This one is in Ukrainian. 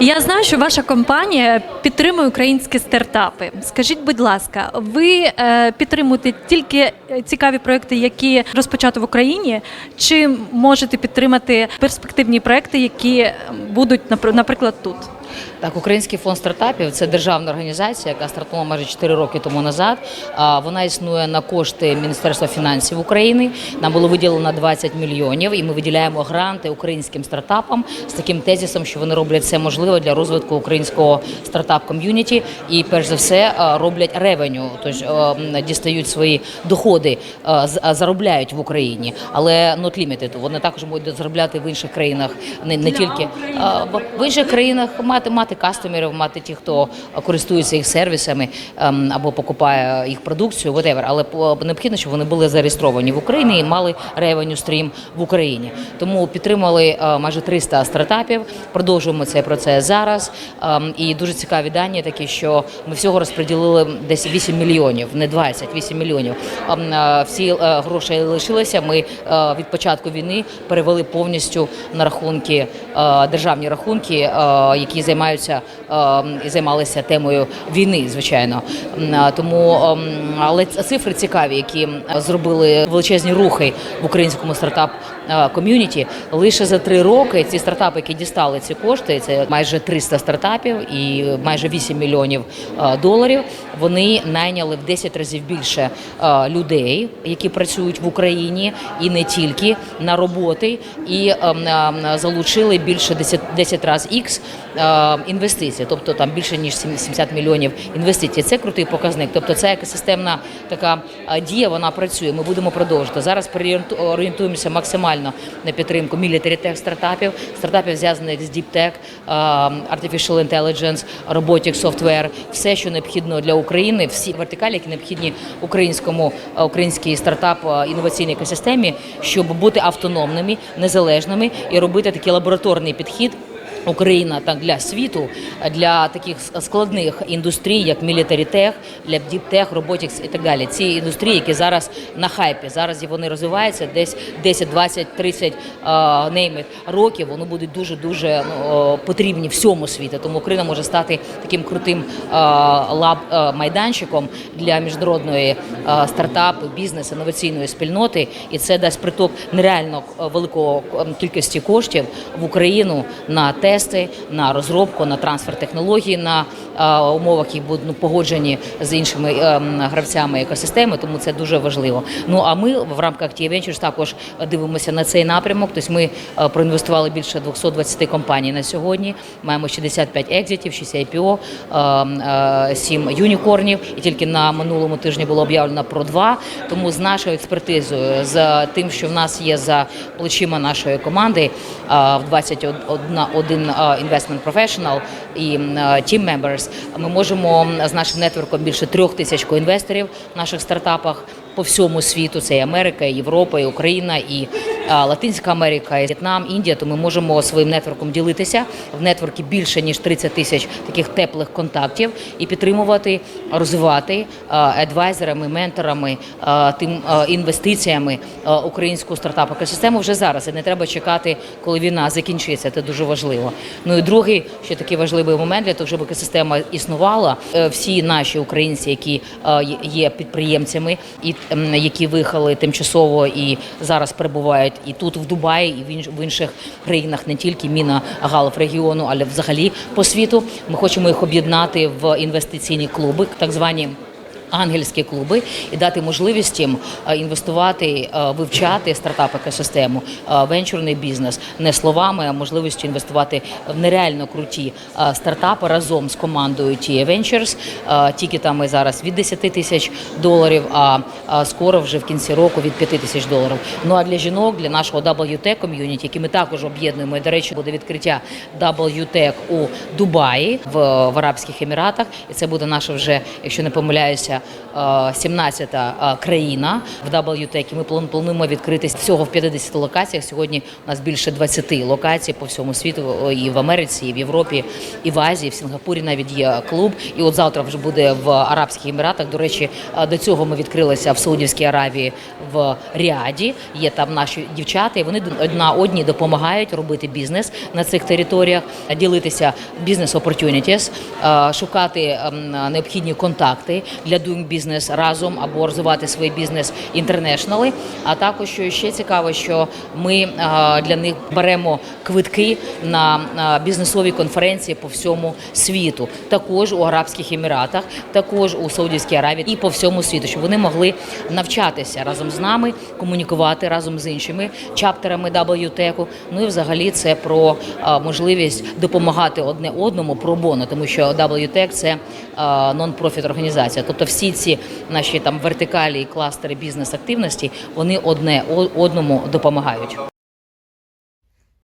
Я знаю, що ваша компанія підтримує українські стартапи. Скажіть, будь ласка, ви е, підтримуєте тільки цікаві проекти, які розпочати в Україні, чи можете підтримати перспективні проекти, які будуть напр- наприклад тут? Так, Український фонд стартапів це державна організація, яка стартувала майже 4 роки тому назад. Вона існує на кошти Міністерства фінансів України. Нам було виділено 20 мільйонів, і ми виділяємо гранти українським стартапам з таким тезисом, що вони роблять все можливе для розвитку українського стартап-ком'юніті і, перш за все, роблять ревеню, тож дістають свої доходи, заробляють в Україні, але not limited. Вони також будуть заробляти в інших країнах, не, не тільки в інших країнах мати мати кастомерів, мати ті, хто користується їх сервісами ем, або покупає їх продукцію, whatever. але по- необхідно, щоб вони були зареєстровані в Україні і мали revenue стрім в Україні. Тому підтримали е, майже 300 стартапів. Продовжуємо цей процес зараз. Ем, І дуже цікаві дані такі, що ми всього розподілили десь 8 мільйонів, не 20, 8 мільйонів. Ем, е, Всі е, гроші лишилися. Ми е, від початку війни перевели повністю на рахунки е, державні рахунки, е, які займаються е, і займалися темою війни, звичайно. Тому ем, але цифри цікаві, які зробили величезні рухи в українському стартап е, ком'юніті. Лише за три роки ці стартапи, які дістали ці кошти, це майже 300 стартапів і майже 8 мільйонів е, доларів. Вони найняли в 10 разів більше е, людей, які працюють в Україні, і не тільки на роботи, і ем, ем, залучили більше 10, 10 разів ікс е, інвестицій, тобто там більше ніж 70 мільйонів інвестицій. Це крутий показник. Тобто це екосистемна така е, дія, вона працює. Ми будемо продовжувати. Зараз орієнтуємося максимально на підтримку tech стартапів, стартапів зв'язаних з е, Artificial Intelligence, Robotics, Software, все, що необхідно для України, всі вертикалі, які необхідні українському е, українській стартап е, інноваційній екосистемі, щоб бути автономними, незалежними і робити такий лабораторний підхід. Україна так для світу, для таких складних індустрій, як Tech, для Tech, Robotics і так далі. Ці індустрії, які зараз на хайпі, зараз вони розвиваються десь 10, 20, 30 е, name it, років. Вони будуть дуже дуже ну, потрібні всьому світу. Тому Україна може стати таким крутим лаб майданчиком для міжнародної стартапу, бізнес, інноваційної спільноти, і це дасть приток нереально великого кількості коштів в Україну на тести, на розробку, на трансфер технологій, на е, умовах, які будуть ну, погоджені з іншими е, гравцями екосистеми. Тому це дуже важливо. Ну а ми в рамках TIA Ventures також дивимося на цей напрямок. Тобто ми е, проінвестували більше 220 компаній на сьогодні. Маємо 65 екзитів, 6 IPO, е, е, 7 юнікорнів. І тільки на минулому тижні було об'явлено про два. Тому з нашою експертизою, з тим, що в нас є за плечима нашої команди в 21 один investment professional і е, team members, ми можемо з нашим нетворком більше трьох тисяч коінвесторів в наших стартапах по всьому світу. Це і Америка, і Європа, і Україна, і Латинська Америка, В'єтнам, Індія. То ми можемо своїм нетворком ділитися в нетворкі більше ніж 30 тисяч таких теплих контактів і підтримувати, розвивати адвайзерами, менторами, тим інвестиціями українську стартап екосистему вже зараз. І не треба чекати, коли війна закінчиться. Це дуже важливо. Ну і другий ще такий важливий момент для того, щоб екосистема існувала. Е, Всі наші українці, які є- підприємцями, і які виїхали тимчасово і зараз перебувають і тут, в Дубаї, і в інш- в інших країнах, не тільки Міна Галов регіону, але взагалі по світу. Ми хочемо їх об'єднати в інвестиційні клуби, так звані. Ангельські клуби і дати можливість їм е, інвестувати, е, вивчати стартап екосистему, е, венчурний бізнес не словами, а можливістю інвестувати в нереально круті стартапи разом з командою TIA Ventures. Тільки там ми зараз від 10 тисяч доларів, а скоро вже в кінці року від 5 тисяч доларів. Ну а для жінок, для нашого WTEC ком'юніті, які ми також об'єднуємо. І, до речі, буде відкриття WTEC у Дубаї в, в Арабських Еміратах, і це буде наша вже, якщо не помиляюся, відкривається е, 17-та е, країна в WTEC. Ми плануємо відкритись всього в 50 локаціях. Сьогодні у нас більше 20 локацій по всьому світу, і в Америці, і в Європі, і в Азії, в Сінгапурі навіть є клуб. І от завтра вже буде в Арабських Еміратах. До речі, е, до цього ми відкрилися в Саудівській Аравії в Ріаді. Є там наші дівчата, і вони одна одній допомагають робити бізнес на цих територіях, ділитися бізнес opportunities, е, шукати ем, необхідні контакти для doing business разом або розвивати свій бізнес інтернешнали. А також що ще цікаво, що ми е, для них беремо квитки на е, бізнесові конференції по всьому світу, також у Арабських Еміратах, також у Саудівській Аравії і по всьому світу, щоб вони могли навчатися разом з нами, комунікувати разом з іншими чаптерами WTEC. Ну і взагалі це про е, можливість допомагати одне одному про боно, тому що WTEC – це нон-профіт організація. Тобто всі ці наші там вертикалі і кластери бізнес активності вони одне одному допомагають.